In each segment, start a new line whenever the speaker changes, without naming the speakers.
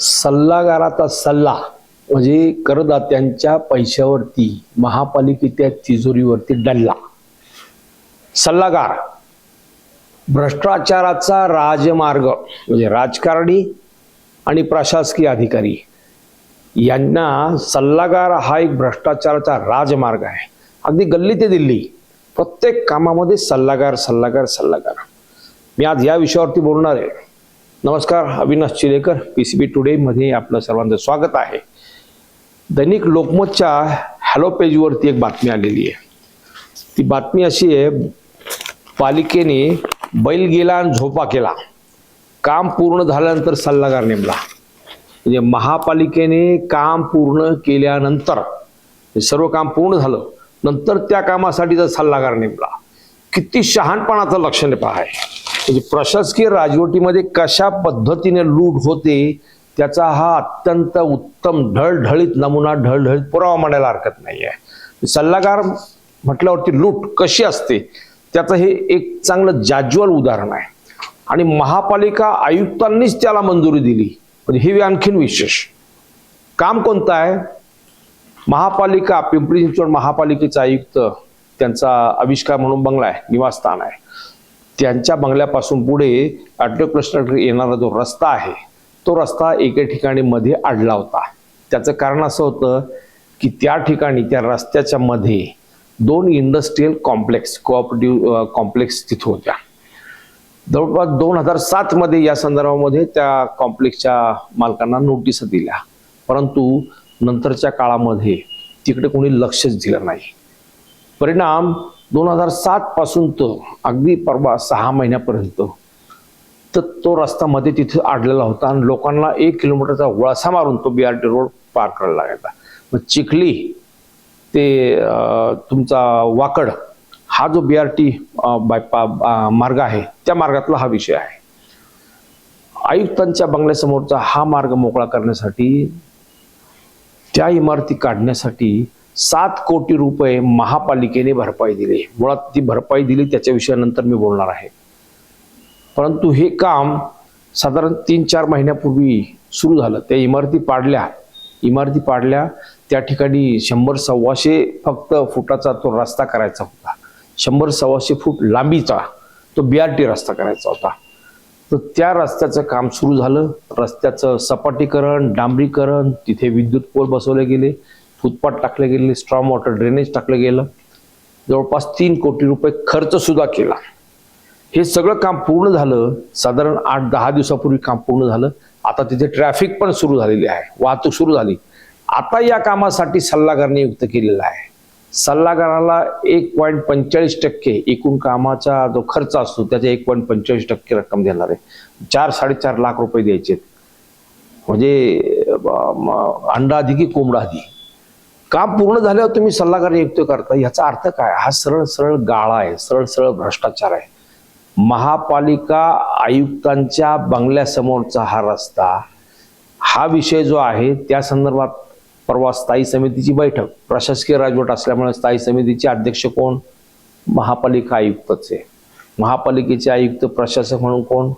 सल्लागाराचा सल्ला म्हणजे करदात्यांच्या पैशावरती महापालिकेच्या तिजोरीवरती डल्ला. सल्लागार. भ्रष्टाचाराचा राजमार्ग म्हणजे राजकारणी आणि प्रशासकीय अधिकारी. यांना सल्लागार हा एक भ्रष्टाचाराचा राजमार्ग आहे. अगदी गल्ली ते दिल्ली. प्रत्येक कामामध्ये सल्लागार सल्लागार सल्लागार. मी आज या विषयावरती बोलणार आहे. नमस्कार Avinash Chilekar P C B टुडेमध्ये आपलं सर्वांचं स्वागत आहे. दैनिक लोकमतच्या हॅलो पेजवरती एक बातमी आलेली आहे. ती बातमी अशी आहे पालिकेने बैल गेला आणि झोपा केला. काम पूर्ण झाल्यानंतर सल्लागार नेमला. म्हणजे महापालिकेने काम पूर्ण केल्यानंतर सर्व काम पूर्ण झालं. नंतर त्या कामासाठीचा सल्लागार नेमला. किती शहाणपणाचं लक्षण पहा आहे म्हणजे प्रशासकीय राजवटीमध्ये कशा पद्धतीने लूट होते त्याचा हा अत्यंत उत्तम ढळढळीत नमुना ढळढळीत पुरावा म्हणायला हरकत नाही आहे सल्लागार म्हटल्यावरती लूट कशी असते त्याचं हे एक चांगलं जाज्वल उदाहरण आहे. आणि महापालिका आयुक्तांनीच त्याला मंजुरी दिली. म्हणजे हे आणखीन विशेष. काम कोणतं आहे? महापालिका पिंपरी चिंचवड महापालिकेचा आयुक्त त्यांचा आविष्कार म्हणून बंगला आहे निवासस्थान आहे. त्यांच्या बंगल्यापासून पुढे अड्डप्रश्न येणारा जो रस्ता आहे तो रस्ता एके ठिकाणी मध्ये अडला होता. त्याचं कारण असं होतं की त्या ठिकाणी त्या रस्त्याच्या मध्ये दोन इंडस्ट्रीयल कॉम्प्लेक्स कोऑपरेटिव्ह कॉम्प्लेक्स तिथे होत्या. जवळपास दोन हजार सात मध्ये या संदर्भामध्ये त्या कॉम्प्लेक्सच्या मालकांना नोटीस दिल्या. परंतु नंतरच्या काळामध्ये तिकडे कोणी लक्षच दिलं नाही. परिणाम दोन हजार सात पासून तर अगदी परवा सहा महिन्यापर्यंत तर तो रस्ता मध्ये तिथे अडलेला होता आणि लोकांना एक किलोमीटरचा वळसा मारून तो बी आर टी रोड पार करायला लागायचा मग चिखली ते तुमचा वाकड हा जो बी आर टी बायपा मार्ग आहे त्या मार्गातला हा विषय आहे. आयुक्तांच्या बंगल्यासमोरचा हा मार्ग मोकळा करण्यासाठी त्या इमारती काढण्यासाठी सात कोटी रुपये महापालिकेने भरपाई दिली. मुळात ती भरपाई दिली त्याच्या विषयानंतर मी बोलणार आहे. परंतु हे काम साधारण तीन चार महिन्यापूर्वी सुरू झालं. त्या इमारती पाडल्या. इमारती पाडल्या. त्या ठिकाणी शंभर सव्वाशे फक्त फुटाचा तो रस्ता करायचा होता. शंभर सव्वाशे फूट लांबीचा तो बी आर टी रस्ता करायचा होता. तर त्या रस्त्याचं काम सुरू झालं. रस्त्याचं सपाटीकरण डांबरीकरण तिथे विद्युत पोल बसवले गेले. फुटपाथ टाकले गेले स्ट्रॉम वॉटर ड्रेनेज टाकलं गेलं. जवळपास तीन कोटी रुपये खर्च सुद्धा केला. हे सगळं काम पूर्ण झालं साधारण आठ दहा दिवसापूर्वी काम पूर्ण झालं. आता तिथे ट्रॅफिक पण सुरू झालेली आहे वाहतूक सुरू झाली. आता या कामासाठी सल्लागार नियुक्त केलेला आहे. सल्लागाराला एक पॉईंट पंचेचाळीस टक्के एकूण कामाचा जो खर्च असतो त्याच्या एक पॉईंट पंचेचाळीस टक्के रक्कम देणार आहे. चार साडेचार लाख रुपये द्यायचे म्हणजे अंडा आधी की कोंबडा आधी. काम पूर्ण झाल्यावर तुम्ही सल्लागार नियुक्त करता. याचा अर्थ काय? हा सरळ सरळ गाळा आहे. सरळ सरळ भ्रष्टाचार आहे. महापालिका आयुक्तांच्या बंगल्यासमोरचा हा रस्ता हा विषय जो आहे त्या संदर्भात परवा स्थायी समितीची बैठक. प्रशासकीय राजवट असल्यामुळे स्थायी समितीचे अध्यक्ष कोण? महापालिका आयुक्तच. आहे महापालिकेचे आयुक्त प्रशासक म्हणून कोण?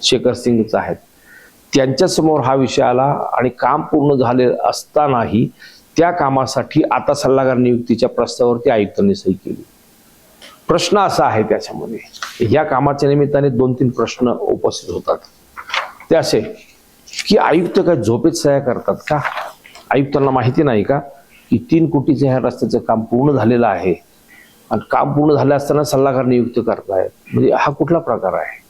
शेखर सिंगच आहेत. त्यांच्यासमोर हा विषय आला आणि काम पूर्ण झाले असतानाही त्या कामासाठी आता सल्लागार नियुक्तीच्या प्रस्तावावरती आयुक्तांनी सही केली. प्रश्न असा आहे त्याच्यामध्ये या कामाच्या निमित्ताने दोन तीन प्रश्न उपस्थित होतात. ते असे की आयुक्त काय झोपेत सह्या करतात का? आयुक्तांना माहिती नाही का की तीन कोटीचं ह्या रस्त्याचं काम पूर्ण झालेलं आहे. आणि काम पूर्ण झालं असताना सल्लागार नियुक्त करतायत. म्हणजे हा कुठला प्रकार आहे?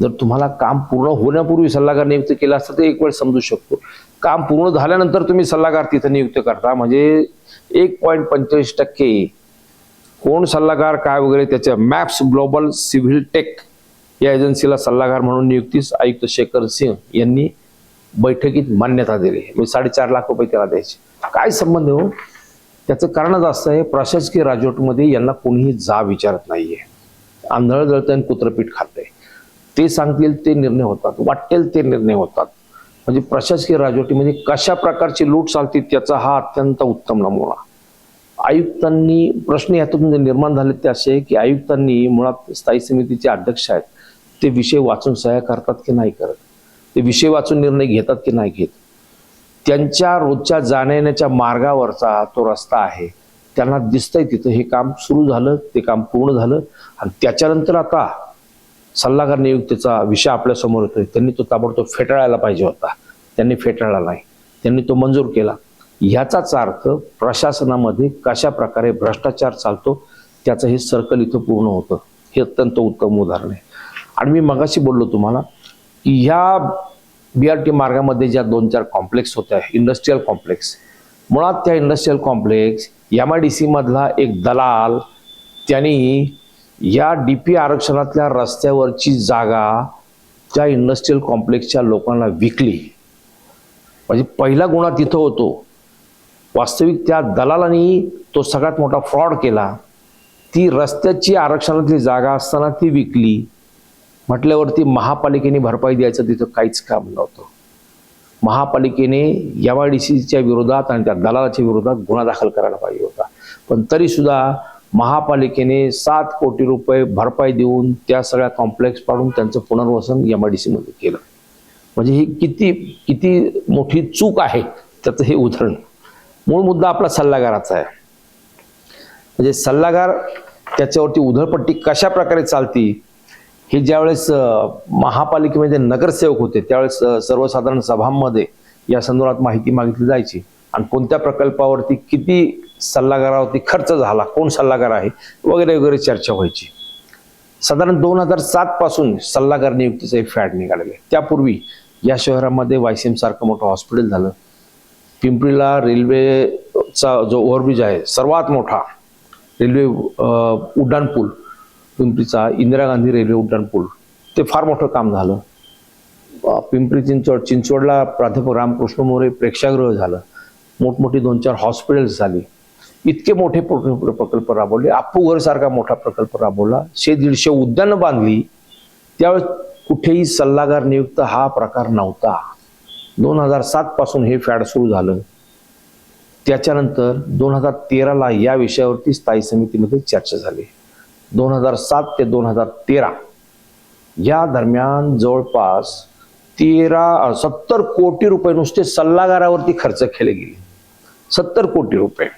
जर तुम्हाला काम पूर्ण होण्यापूर्वी सल्लागार नियुक्त केला असता तर एक वेळ समजू शकतो. काम पूर्ण झाल्यानंतर तुम्ही सल्लागार तिथं नियुक्त करता. म्हणजे एक पॉईंट पंचेचाळीस टक्के कोण सल्लागार काय वगैरे त्याच्या मॅप्स ग्लोबल सिव्हिल टेक या एजन्सीला सल्लागार म्हणून नियुक्तीस आयुक्त शेखर सिंह यांनी बैठकीत मान्यता दिली. म्हणजे साडेचार लाख रुपये त्याला द्यायचे. काय संबंध हो? त्याचं कारणच असं आहे प्रशासकीय राजवटमध्ये यांना कोणीही जा विचारत नाहीये. आंधळ जळतं आणि कुत्रपीठ खातंय. ते सांगतील ते निर्णय होतात. वाटेल ते निर्णय होतात. म्हणजे प्रशासकीय राजवटीमध्ये कशा प्रकारची लूट चालते त्याचा हा अत्यंत उत्तम नमुना. आयुक्तांनी प्रश्न यातून निर्माण झाले ते असे की आयुक्तांनी मुळात स्थायी समितीचे अध्यक्ष आहेत. ते विषय वाचून सह्या करतात की नाही करत? ते विषय वाचून निर्णय घेतात की नाही घेत? त्यांच्या रोजच्या जाण्यायेण्याच्या मार्गावरचा तो रस्ता आहे. त्यांना दिसतंय तिथं हे काम सुरू झालं ते काम पूर्ण झालं. आणि त्याच्यानंतर आता सल्लागार नियुक्तीचा विषय आपल्यासमोर येतोय. त्यांनी तो ताबडतोब फेटाळायला पाहिजे होता. त्यांनी फेटाळला नाही. त्यांनी तो मंजूर केला. ह्याचाच अर्थ प्रशासनामध्ये कशा प्रकारे भ्रष्टाचार चालतो त्याचं हे सर्कल इथं पूर्ण होतं. हे अत्यंत उत्तम उदाहरण आहे. आणि मी मगाशी बोललो तुम्हाला की ह्या बी आर टी मार्गामध्ये ज्या दोन चार कॉम्प्लेक्स होत्या इंडस्ट्रीयल कॉम्प्लेक्स मुळात त्या industrial complex M I D C मधला एक दलाल त्यांनी या डी पी आरक्षणातल्या रस्त्यावरची जागा त्या इंडस्ट्रीयल कॉम्प्लेक्सच्या लोकांना विकली. म्हणजे पहिला गुन्हा तिथं होतो. वास्तविक त्या दलालांनी तो सगळ्यात मोठा फ्रॉड केला. ती रस्त्याची आरक्षणातली जागा असताना ती विकली. म्हटल्यावरती महापालिकेने भरपाई द्यायचं तिथं काहीच काम नव्हतं. महापालिकेने एम आय डी सीच्या विरोधात आणि त्या दलालाच्या विरोधात गुन्हा दाखल करायला पाहिजे होता. पण तरीसुद्धा महापालिकेने सात कोटी रुपये भरपाई देऊन त्या सगळ्या कॉम्प्लेक्स पाडून त्यांचं पुनर्वसन एम आय डी सीमध्ये केलं. म्हणजे ही किती किती मोठी चूक आहे त्याचं हे उदाहरण. मूळ मुद्दा आपला सल्लागाराचा आहे. म्हणजे सल्लागार त्याच्यावरती उधळपट्टी कशा प्रकारे चालती? हे ज्यावेळेस महापालिकेमध्ये नगरसेवक होते त्यावेळेस सर्वसाधारण सभांमध्ये या संदर्भात माहिती मागितली जायची. आणि कोणत्या प्रकल्पावरती किती सल्लागारावरती खर्च झाला. कोण सल्लागार आहे? वगैरे वगैरे चर्चा व्हायची. साधारण दोन हजार सात पासून सल्लागार नियुक्तीचं एक फॅड निघालेलं आहे. त्यापूर्वी या शहरामध्ये वायसीएम सारखं मोठं हॉस्पिटल झालं. पिंपरीला रेल्वेचा जो ओव्हरब्रिज आहे सर्वात मोठा रेल्वे उड्डाणपूल पिंपरीचा इंदिरा गांधी रेल्वे उड्डाणपूल ते फार मोठं काम झालं. पिंपरी चिंचवड चिंचवडला प्राध्यापक रामकृष्ण मोरे प्रेक्षागृह झालं. मोठमोठी दोन चार हॉस्पिटल्स झाली. इतके मोठे प्रकल्प राबवले. अप्पू सारखा मोठा प्रकल्प राबवला. शे दीडशे उद्यानं बांधली. त्यावेळेस कुठेही सल्लागार नियुक्त हा प्रकार नव्हता. दोन हजार सात पासून हे फॅड सुरू झालं. त्याच्यानंतर दोन हजार तेराला या विषयावरती स्थायी समितीमध्ये चर्चा झाली. दोन हजार सात ते दोन हजार तेरा या दरम्यान जवळपास तेरा सत्तर कोटी रुपये नुसते सल्लागारावरती खर्च केले गेले. सत्तर कोटी रुपये.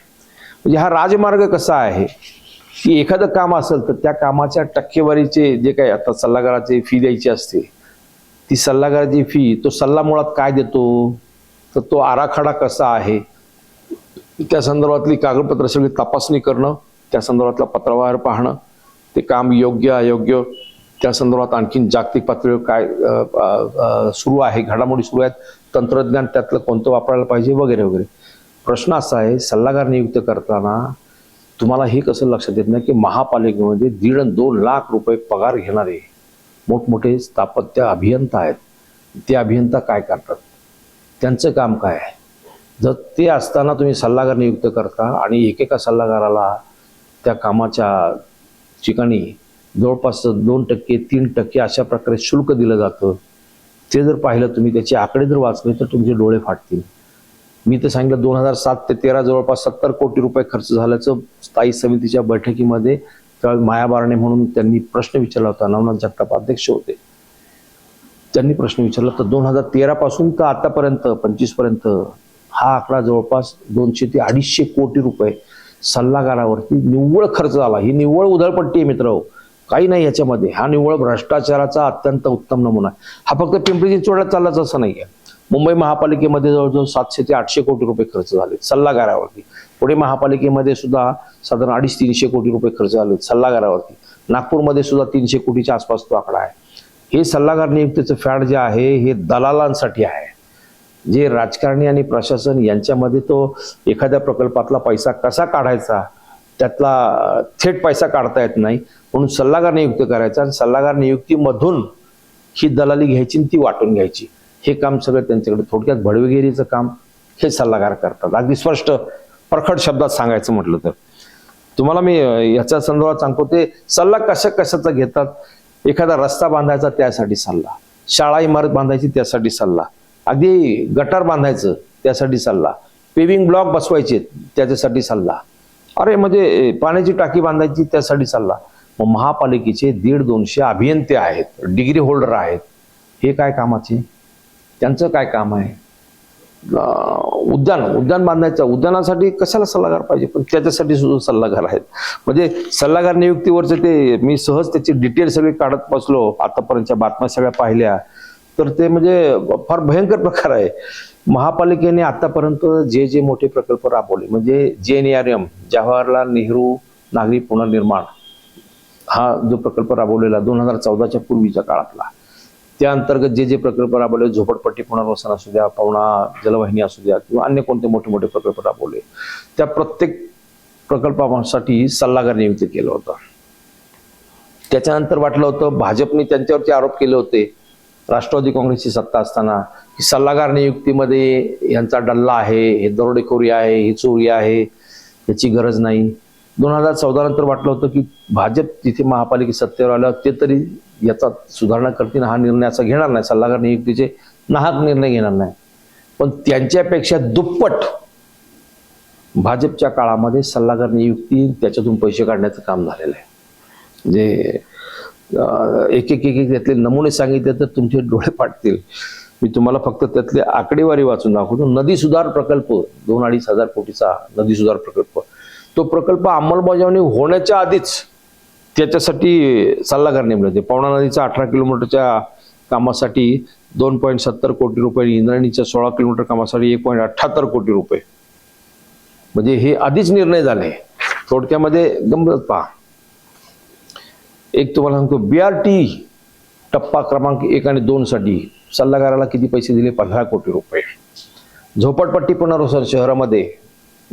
म्हणजे हा राजमार्ग कसा आहे? की एखादं काम असेल तर त्या कामाच्या टक्केवारीचे जे काही आता सल्लागाराची फी द्यायची असते ती सल्लागाराची फी तो सल्ला मुळात काय देतो? तर तो आराखडा कसा आहे? त्या संदर्भातली कागदपत्र सगळी तपासणी करणं त्या संदर्भातला पत्रव्यवहार पाहणं ते काम योग्य अयोग्य त्या संदर्भात आणखीन जागतिक पातळीवर काय सुरू आहे घडामोडी सुरू आहेत तंत्रज्ञान त्यातलं कोणतं वापरायला पाहिजे वगैरे वगैरे. प्रश्न असा आहे सल्लागार नियुक्त करताना तुम्हाला हे कसं लक्षात येत नाही की महापालिकेमध्ये दीड दोन लाख रुपये पगार घेणारे मोठमोठे स्थापत्य अभियंता आहेत. ते अभियंता काय करतात? त्यांचं काम काय आहे? जर ते असताना तुम्ही सल्लागार नियुक्त करता आणि एकेका सल्लागाराला त्या कामाच्या ठिकाणी जवळपास दोन टक्के तीन टक्के अशा प्रकारे शुल्क दिलं जातं ते जर पाहिलं तुम्ही त्याचे आकडे जर वाचले तर तुमचे डोळे फाटतील. मी तर सांगितलं दोन हजार सात ते तेरा जवळपास सत्तर कोटी रुपये खर्च झाल्याचं स्थायी समितीच्या बैठकीमध्ये त्यावेळी माया बारणे म्हणून त्यांनी प्रश्न विचारला होता. नवनाथ जगताप अध्यक्ष होते. त्यांनी प्रश्न विचारला तर दोन हजार तेरा पासून तर आतापर्यंत पंचवीसपर्यंत हा आकडा जवळपास दोनशे ते अडीचशे कोटी रुपये सल्लागारावरती निव्वळ खर्च झाला ही निव्वळ उधळपट्टी आहे मित्र हो. काही नाही याच्यामध्ये. हा निव्वळ भ्रष्टाचाराचा अत्यंत उत्तम नमुना आहे. हा फक्त पिंपरी चिंचवडला चाललाच असं नाही आहे मुंबई महापालिकेमध्ये जवळजवळ सातशे ते आठशे कोटी रुपये खर्च झाले सल्लागारावरती. पुणे महापालिकेमध्ये सुद्धा साधारण अडीच तीनशे कोटी रुपये खर्च झाले सल्लागारावरती. नागपूरमध्ये सुद्धा तीनशे कोटीच्या आसपास तो आकडा आहे. हे सल्लागार नियुक्तीचं फॅड जे आहे हे दलालांसाठी आहे. जे राजकारणी आणि प्रशासन यांच्यामध्ये तो एखाद्या प्रकल्पातला पैसा कसा काढायचा त्यातला थेट पैसा काढता येत नाही म्हणून सल्लागार नियुक्त करायचा आणि सल्लागार नियुक्तीमधून ही दलाली घ्यायची आणि ती वाटून घ्यायची. हे काम सगळं त्यांच्याकडे थोडक्यात भडवेगिरीचं काम हे सल्लागार करतात. अगदी स्पष्ट प्रखट शब्दात सांगायचं म्हटलं तर. तुम्हाला मी याच्या संदर्भात सांगतो ते सल्ला कशा कशाचा घेतात? एखादा रस्ता बांधायचा त्यासाठी सल्ला. शाळा इमारत बांधायची त्यासाठी सल्ला. अगदी गटार बांधायचं त्यासाठी सल्ला. पेविंग ब्लॉक बसवायचे त्याच्यासाठी सल्ला. अरे म्हणजे पाण्याची टाकी बांधायची त्यासाठी सल्ला. मग महापालिकेचे दीड दोनशे अभियंते आहेत डिग्री होल्डर आहेत. हे काय कामाचे? त्यांचं काय काम आहे? उद्यान उद्यान बांधायचं उद्यानासाठी कशाला सल्लागार पाहिजे? पण त्याच्यासाठी सुद्धा सल्लागार आहेत. म्हणजे सल्लागार नियुक्तीवरचे ते मी सहज त्याची डिटेल सगळी काढत बसलो आतापर्यंतच्या बातम्या सगळ्या पाहिल्या. तर ते म्हणजे फार भयंकर प्रकार आहे. महापालिकेने आतापर्यंत जे जे मोठे प्रकल्प राबवले म्हणजे जे N R M Jawaharlal Nehru नागरी पुनर्निर्माण हा जो प्रकल्प राबवलेला दोन हजार चौदाच्या पूर्वीच्या काळातला त्या अंतर्गत जे जे प्रकल्प राबवले झोपडपट्टी पुनर्वसन असू द्या पवना जलवाहिनी असू द्या किंवा अन्य कोणते मोठे मोठे प्रकल्प राबवले त्या प्रत्येक प्रकल्पासाठी सल्लागार नियुक्त केलं होतं. त्याच्यानंतर वाटलं होतं भाजपने त्यांच्यावरती आरोप केले होते राष्ट्रवादी काँग्रेसची सत्ता असताना की सल्लागार नियुक्तीमध्ये यांचा डल्ला आहे हे दरोडेखोरी आहे ही चोरी आहे याची गरज नाही. दोन हजार चौदा नंतर वाटलं होतं की भाजप तिथे महापालिके सत्तेवर आलं ते तरी याचा सुधारणा करतील हा निर्णय असा घेणार नाही. सल्लागार नियुक्तीचे नाहक निर्णय घेणार नाही. पण त्यांच्यापेक्षा दुप्पट भाजपच्या काळामध्ये सल्लागार नियुक्ती त्याच्यातून पैसे काढण्याचं काम झालेलं आहे. म्हणजे एक एक एक एक त्यातले नमुने सांगितले तर तुमचे डोळे पाटतील मी तुम्हाला फक्त त्यातली आकडेवारी वाचून दाखवतो. नदी सुधार प्रकल्प दोन अडीच हजार कोटीचा नदी सुधार प्रकल्प. तो प्रकल्प अंमलबजावणी होण्याच्या आधीच त्याच्यासाठी सल्लागार नेमले होते. पवना नदीच्या अठरा किलोमीटरच्या कामासाठी दोन पॉईंट सत्तर कोटी रुपये इंद्रायणीच्या सोळा किलोमीटर कामासाठी एक पॉईंट अठ्ठ्याहत्तर कोटी रुपये. म्हणजे हे आधीच निर्णय झाले. थोडक्यामध्ये गमत पहा. एक तुम्हाला सांगतो बी आर टी टप्पा क्रमांक एक आणि दोन साठी सल्लागाराला किती पैसे दिले? पंधरा कोटी रुपये. झोपडपट्टी पुनर्वसन शहरामध्ये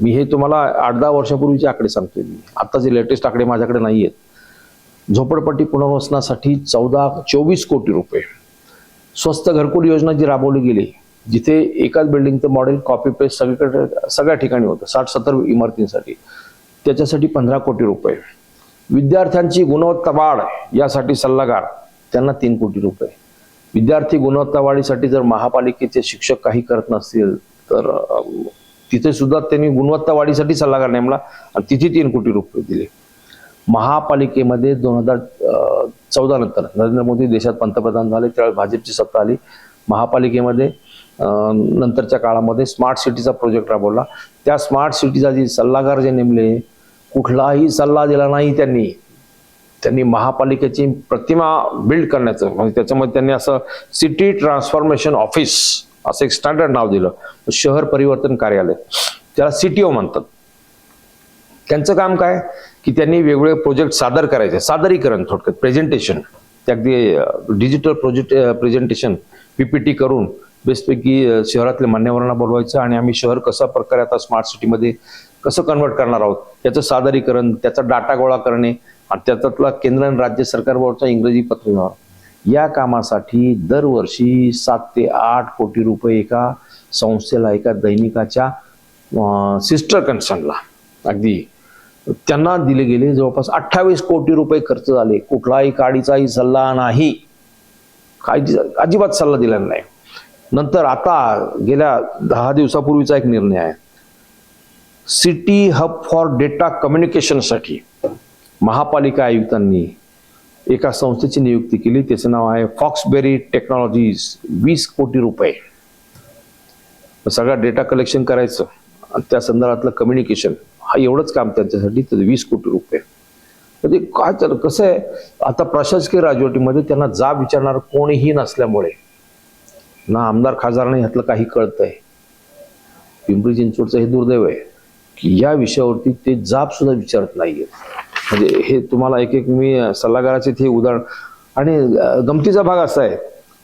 मी हे तुम्हाला आठ दहा वर्षापूर्वीचे आकडे सांगतोय मी. आत्ताचे लेटेस्ट आकडे माझ्याकडे नाही आहेत झोपडपट्टी पुनर्वसनासाठी चौदा चोवीस कोटी रुपये. स्वस्त घरकुल योजना जी राबवली गेली जिथे एकाच बिल्डिंगचं मॉडेल कॉपी पेस्ट सगळीकडे सगळ्या ठिकाणी होतं साठ सत्तर इमारतींसाठी. त्याच्यासाठी पंधरा कोटी रुपये. विद्यार्थ्यांची गुणवत्ता वाढ यासाठी सल्लागार त्यांना तीन कोटी रुपये. विद्यार्थी गुणवत्ता वाढीसाठी जर महापालिकेचे शिक्षक काही करत नसतील तर तिथे सुद्धा त्यांनी गुणवत्ता वाढीसाठी सल्लागार नेमला आणि तिथे तीन कोटी रुपये दिले. महापालिकेमध्ये दोन हजार चौदा नंतर नरेंद्र मोदी देशात पंतप्रधान झाले त्यावेळी भाजपची सत्ता आली. महापालिकेमध्ये नंतरच्या काळामध्ये स्मार्ट सिटीचा प्रोजेक्ट राबवला. त्या स्मार्ट सिटीचा जे सल्लागार जे नेमले कुठलाही सल्ला दिला नाही त्यांनी. त्यांनी महापालिकेची प्रतिमा बिल्ड करण्याचं म्हणजे त्याच्यामध्ये त्यांनी असं सिटी ट्रान्सफॉर्मेशन ऑफिस असं एक स्टँडर्ड नाव दिलं. शहर परिवर्तन कार्यालय. त्याला सीटीओ म्हणतात. त्यांचं काम काय? की त्यांनी वेगवेगळे प्रोजेक्ट सादर करायचे. सादरीकरण थोडक्यात प्रेझेंटेशन ते अगदी डिजिटल प्रोजेक्ट प्रेझेंटेशन पीपीटी करून बेसपैकी शहरातल्या मान्यवरांना बोलवायचं आणि आम्ही शहर कसा प्रकारे आता स्मार्ट सिटीमध्ये कसं कन्वर्ट करणार आहोत त्याचं सादरीकरण त्याचा डाटा गोळा करणे आणि त्याच्यातला केंद्र आणि राज्य सरकारवरचा इंग्रजी पत्रव्यवहार. या कामासाठी दरवर्षी सात ते आठ कोटी रुपये एका संस्थेला एका दैनिकाच्या सिस्टर कन्सर्नला अगदी. त्यांना दिले गेले जवळपास अठ्ठावीस कोटी रुपये खर्च झाले. कुठलाही काडीचाही सल्ला नाही. काळजी अजिबात सल्ला दिला नाही. नंतर आता गेल्या दहा दिवसापूर्वीचा एक निर्णय आहे. सिटी हब फॉर डेटा कम्युनिकेशनसाठी महापालिका आयुक्तांनी एका संस्थेची नियुक्ती केली. त्याचं नाव आहे फॉक्सबेरी टेक्नॉलॉजीज वीस कोटी रुपये. सगळा डेटा कलेक्शन करायचं. आणि त्या संदर्भातलं कम्युनिकेशन हा एवढंच काम त्यांच्यासाठी तर वीस कोटी रुपये. म्हणजे काय तर कसं आहे आता प्रशासकीय राजवटीमध्ये त्यांना जाब विचारणार कोणीही नसल्यामुळे. ना आमदार खासदारांना ह्यातलं काही कळतंय. पिंपरी चिंचवडचं हे दुर्दैव आहे की या विषयावरती ते जाब सुद्धा विचारत आहेत म्हणजे हे तुम्हाला एक एक मी सल्लागाराचे हे उदाहरण. आणि गमतीचा भाग असा आहे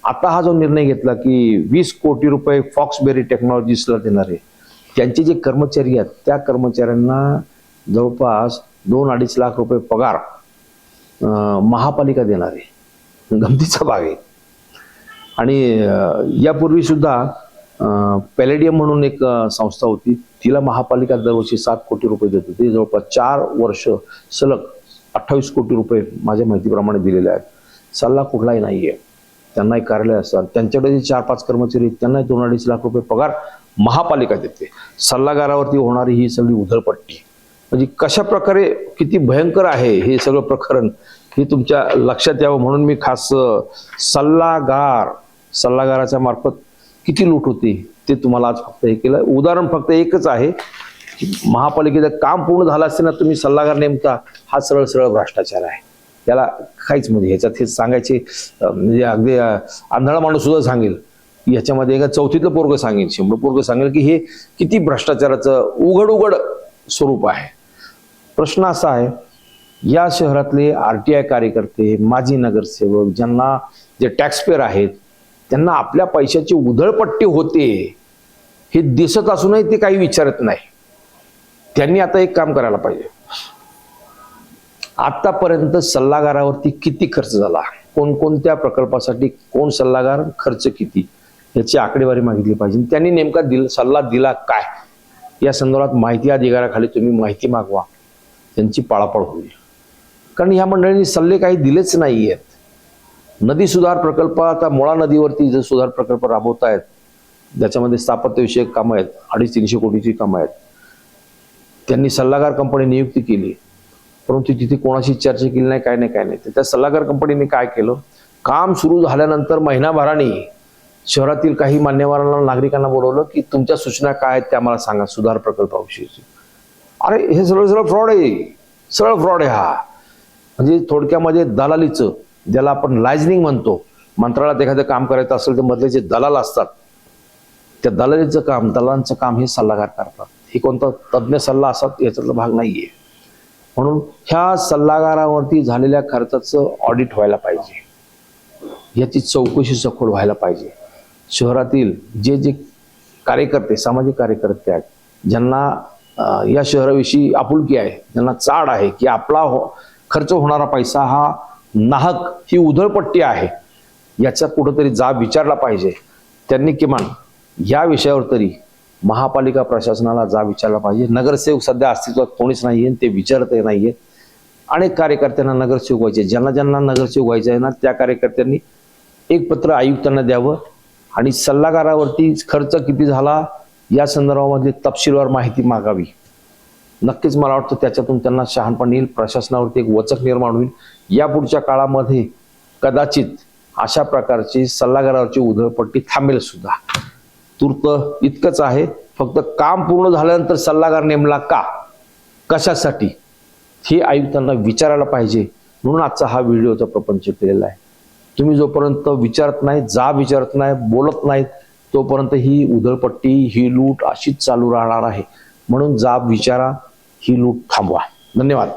आता हा जो निर्णय घेतला की वीस कोटी रुपये फॉक्सबेरी टेक्नॉलॉजीसला देणार आहे त्यांचे जे कर्मचारी आहेत त्या कर्मचाऱ्यांना जवळपास दोन अडीच लाख रुपये पगार महापालिका देणार. आहे गमतीचा भाग आहे. आणि यापूर्वी सुद्धा पॅलेडियम म्हणून एक संस्था होती. तिला महापालिका दरवर्षी सात कोटी रुपये देत होती. जवळपास चार वर्ष सलग अठ्ठावीस कोटी रुपये माझ्या माहितीप्रमाणे दिलेले आहेत. सल्ला कुठलाही नाही आहे त्यांनाही कार्यालय असतात. त्यांच्याकडे जे चार पाच कर्मचारी आहेत दोन अडीच लाख रुपये पगार महापालिका देते. सल्लागारावरती होणारी ही सगळी उधळपट्टी. म्हणजे कशा प्रकारे किती भयंकर आहे हे सगळं प्रकरण हे तुमच्या लक्षात यावं म्हणून मी खास सल्लागार सल्लागाराच्या मार्फत किती लूट होते ते तुम्हाला आज फक्त हे केलं. उदाहरण फक्त एकच आहे. महापालिकेचं काम पूर्ण झालं असते ना तुम्ही सल्लागार नेमता हा सरळ सरळ भ्रष्टाचार आहे. याला काहीच म्हणजे ह्याच्यात हे सांगायचे म्हणजे अगदी आंधळा माणूस सुद्धा सांगेल. याच्यामध्ये एका चौथीतलं पोरग सांगेल शंभर पोरग सांगेल की हे किती भ्रष्टाचाराचं उघड उघड स्वरूप आहे. प्रश्न असा आहे या शहरातले आर टी आय कार्यकर्ते माजी नगरसेवक ज्यांना जे टॅक्सपेअर आहेत त्यांना आपल्या पैशाची उधळपट्टी होते हे दिसत असूनही ते काही विचारत नाही. त्यांनी आता एक काम करायला पाहिजे. आतापर्यंत सल्लागारावरती किती खर्च झाला? कोणकोणत्या प्रकल्पासाठी कोण सल्लागार? खर्च किती? याची आकडेवारी मागितली पाहिजे. त्यांनी नेमका दिल सल्ला दिला काय? या संदर्भात माहिती अधिकाराखाली तुम्ही माहिती मागवा. त्यांची पाळापाळ होईल. कारण या मंडळींनी सल्ले काही दिलेच नाही आहेत नदी सुधार प्रकल्प आता मुळा नदीवरती जे सुधार प्रकल्प राबवत आहेत ज्याच्यामध्ये स्थापत्यविषयक कामं आहेत अडीच तीनशे कोटीची कामं आहेत. त्यांनी सल्लागार कंपनी नियुक्ती केली. परंतु तिथे कोणाशी चर्चा केली नाही काय नाही काय नाही. त्या सल्लागार कंपनीने काय केलं? काम सुरू झाल्यानंतर महिनाभराने शहरातील काही मान्यवरांना नागरिकांना बोलवलं की तुमच्या सूचना काय आहेत त्या मला सांगा सुधार प्रकल्पाविषयीची. अरे हे सरळ सरळ फ्रॉड आहे. सरळ फ्रॉड आहे हा. म्हणजे थोडक्यामध्ये दलालीचं ज्याला आपण लायझनिंग म्हणतो मंत्रालयात एखादं काम करायचं असेल तर मधले जे दलाल असतात त्या दलालीचं काम दलालांचं काम हे सल्लागार करतात. हे कोणता तज्ज्ञ सल्ला असतात याच्यातला भाग नाहीये. म्हणून ह्या सल्लागारावरती झालेल्या खर्चाचं ऑडिट व्हायला पाहिजे. याची चौकशी सखोल व्हायला पाहिजे. शहरातील जे जे कार्यकर्ते सामाजिक कार्यकर्ते आहेत ज्यांना या शहराविषयी आपुलकी आहे ज्यांना चाड आहे की आपला हो खर्च होणारा पैसा हा नाहक ही उधळपट्टी आहे. याचा कुठंतरी जाब विचारला पाहिजे. त्यांनी किमान या विषयावर तरी महापालिका प्रशासनाला जाब विचारला पाहिजे. नगरसेवक सध्या अस्तित्वात कोणीच नाहीये ते विचारत नाहीये. अनेक कार्यकर्त्यांना नगरसेवक व्हायचे. ज्यांना ज्यांना नगरसेवक व्हायचे आहे ना त्या कार्यकर्त्यांनी एक पत्र आयुक्तांना द्यावं आणि सल्लागारावरती खर्च किती झाला या संदर्भामध्ये तपशीलवार माहिती मागावी. नक्कीच मला वाटतं त्याच्यातून त्यांना शहाणपण येईल प्रशासनावरती एक वचक निर्माण होईल. यापुढच्या काळामध्ये कदाचित अशा प्रकारची सल्लागारावरची उधळपट्टी थांबेल सुद्धा. तूर्त इतकंच आहे फक्त काम पूर्ण झाल्यानंतर सल्लागार नेमला का? कशासाठी? हे आयुक्तांना विचारायला पाहिजे. म्हणून आजचा हा व्हिडिओचा प्रपंच केलेला आहे. तुम्ही जोपर्यंत विचारत नाही जा विचारत नाही बोलत नाहीत तोपर्यंत ही उधळपट्टी ही लूट अशीच चालू राहणार आहे. म्हणून जाब विचारा ही लूट थांबवा. धन्यवाद.